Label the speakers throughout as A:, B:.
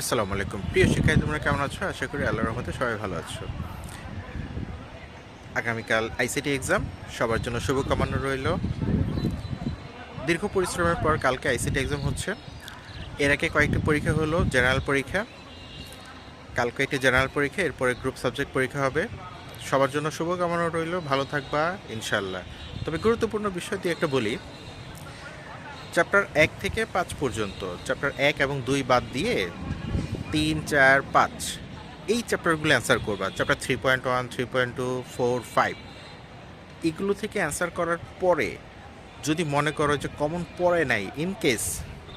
A: আসসালামু আলাইকুম। প্রিয় শিক্ষায় তোমরা কেমন আছো? আশা করি আল্লাহর রহমতে সবাই ভালো আছো। আগামীকাল আইসিটি এক্সাম সবার জন্য শুভকামনা রইল। দীর্ঘ পরিশ্রমের পর কালকে আইসিটি এক্সাম হচ্ছে। এর আগে কয়েকটি পরীক্ষা হলো জেনারেল পরীক্ষা। কালকে একটি জেনারেল পরীক্ষা, এরপরে গ্রুপ সাবজেক্ট পরীক্ষা হবে। সবার জন্য শুভকামনা রইল, ভালো থাকবা ইনশাল্লাহ তবে গুরুত্বপূর্ণ বিষয় দিয়ে একটা বলি। চ্যাপ্টার এক থেকে পাঁচ পর্যন্ত। চ্যাপ্টার এক এবং দুই বাদ দিয়ে তিন, চার, পাঁচ। এই চ্যাপ্টারগুলো অ্যান্সার করবা। Chapter three point one three point two four five এগুলো থেকে অ্যান্সার করার পরে যদি মনে করো যে কমন পড়ে নাই ইন কেস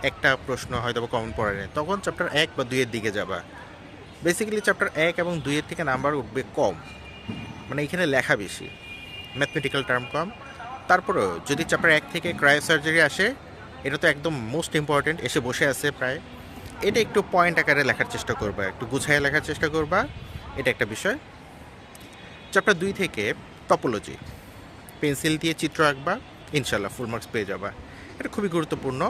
A: একটা প্রশ্ন হয়তো বা কমন পড়ে নাই, তখন চ্যাপ্টার এক বা দুইয়ের দিকে যাবা। বেসিক্যালি চ্যাপ্টার এক এবং দুইয়ের থেকে নাম্বার উঠবে কম। মানে এখানে লেখা বেশি। ম্যাথমেটিক্যাল টার্ম কম। তারপরেও যদি চ্যাপ্টার এক থেকে ক্রায়ো সার্জারি আসে এটা তো একদম মোস্ট ইম্পর্ট্যান্ট এসে বসে আছে প্রায়। এটা একটু পয়েন্ট আকারে লেখার চেষ্টা করবা, একটু গুছায় লেখার চেষ্টা করবা। এটা একটা বিষয়। চ্যাপ্টার দুই থেকে টপোলজি পেন্সিল দিয়ে চিত্র আঁকবা ইনশাল্লাহ ফুল মার্কস পেয়ে যাবা। এটা খুবই গুরুত্বপূর্ণ,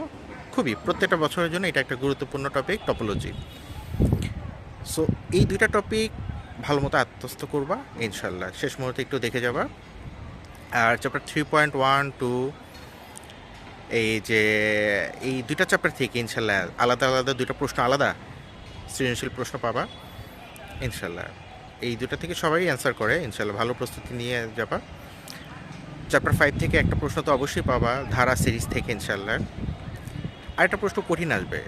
A: খুবই প্রত্যেকটা বছরের জন্য এটা একটা গুরুত্বপূর্ণ টপিক টপোলজি সো এই দুইটা টপিক ভালো মতো আত্মস্থ করবা ইনশাল্লাহ শেষ মুহূর্তে একটু দেখে যাবা। আর chapter three point one two এই যে, এই দুইটা চ্যাপ্টার থেকে ইনশাল্লাহ আলাদা আলাদা দুইটা প্রশ্ন আলাদা, সৃজনশীল প্রশ্ন পাবা, ইনশাল্লাহ। এই দুটা থেকে সবাই অ্যান্সার করে, ইনশাল্লাহ ভালো প্রস্তুতি নিয়ে যাবা। চ্যাপ্টার ফাইভ থেকে একটা প্রশ্ন তো অবশ্যই পাবা, ধারা সিরিজ থেকে ইনশাল্লাহ। আরেকটা প্রশ্ন কঠিন আসবে,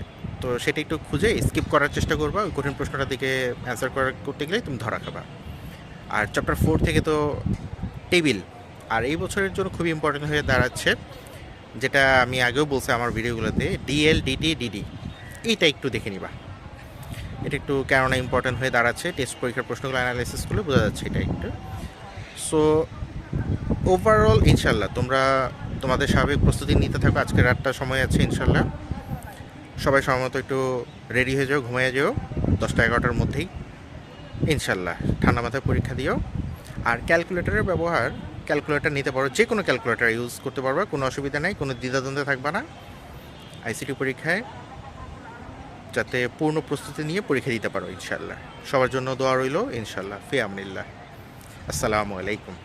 A: তো সেটা একটু খুঁজে স্কিপ করার চেষ্টা করবা, ওই কঠিন প্রশ্নটা দিকে অ্যান্সার করার করতে গেলে তুমি ধরা খাবা। আর চ্যাপ্টার ফোর থেকে তো টেবিল আর এই বছরের জন্য খুবই ইম্পর্টেন্ট হয়ে দাঁড়াচ্ছে যেটা আমি আগেও বলছি আমার ভিডিওগুলোতে ডিএল ডিটি ডিডি এইটা একটু দেখে নিবা। এটা একটু কেননা ইম্পর্টেন্ট হয়ে দাঁড়াচ্ছে টেস্ট পরীক্ষার প্রশ্নগুলো অ্যানালাইসিস করলে বোঝা যাচ্ছে এটা একটু। সো ওভারঅল ইনশাল্লাহ, তোমরা তোমাদের স্বাভাবিক প্রস্তুতি নিতে থাকো, আজকে রাতটা সময় আছে ইনশাল্লাহ। সবাই সময় একটু রেডি হয়ে যাও ঘুমিয়ে যাও, দশটা এগারোটার মধ্যেই। ইনশাল্লাহ, ঠান্ডা মাথায় পরীক্ষা দিও। আর ক্যালকুলেটরের ব্যবহার ক্যালকুলেটর নিতে পারো যে কোনো ক্যালকুলেটার ইউজ করতে পারবে, কোনো অসুবিধা নেই, কোনো দ্বিধাদ্বন্দ্বে থাকবে না। আইসিটি পরীক্ষায় যাতে পূর্ণ প্রস্তুতি নিয়ে পরীক্ষা দিতে পারো ইনশাল্লাহ সবার জন্য দোয়া রইল ইনশাল্লাহ ফি আমনিল্লাহ আসসালামু আলাইকুম।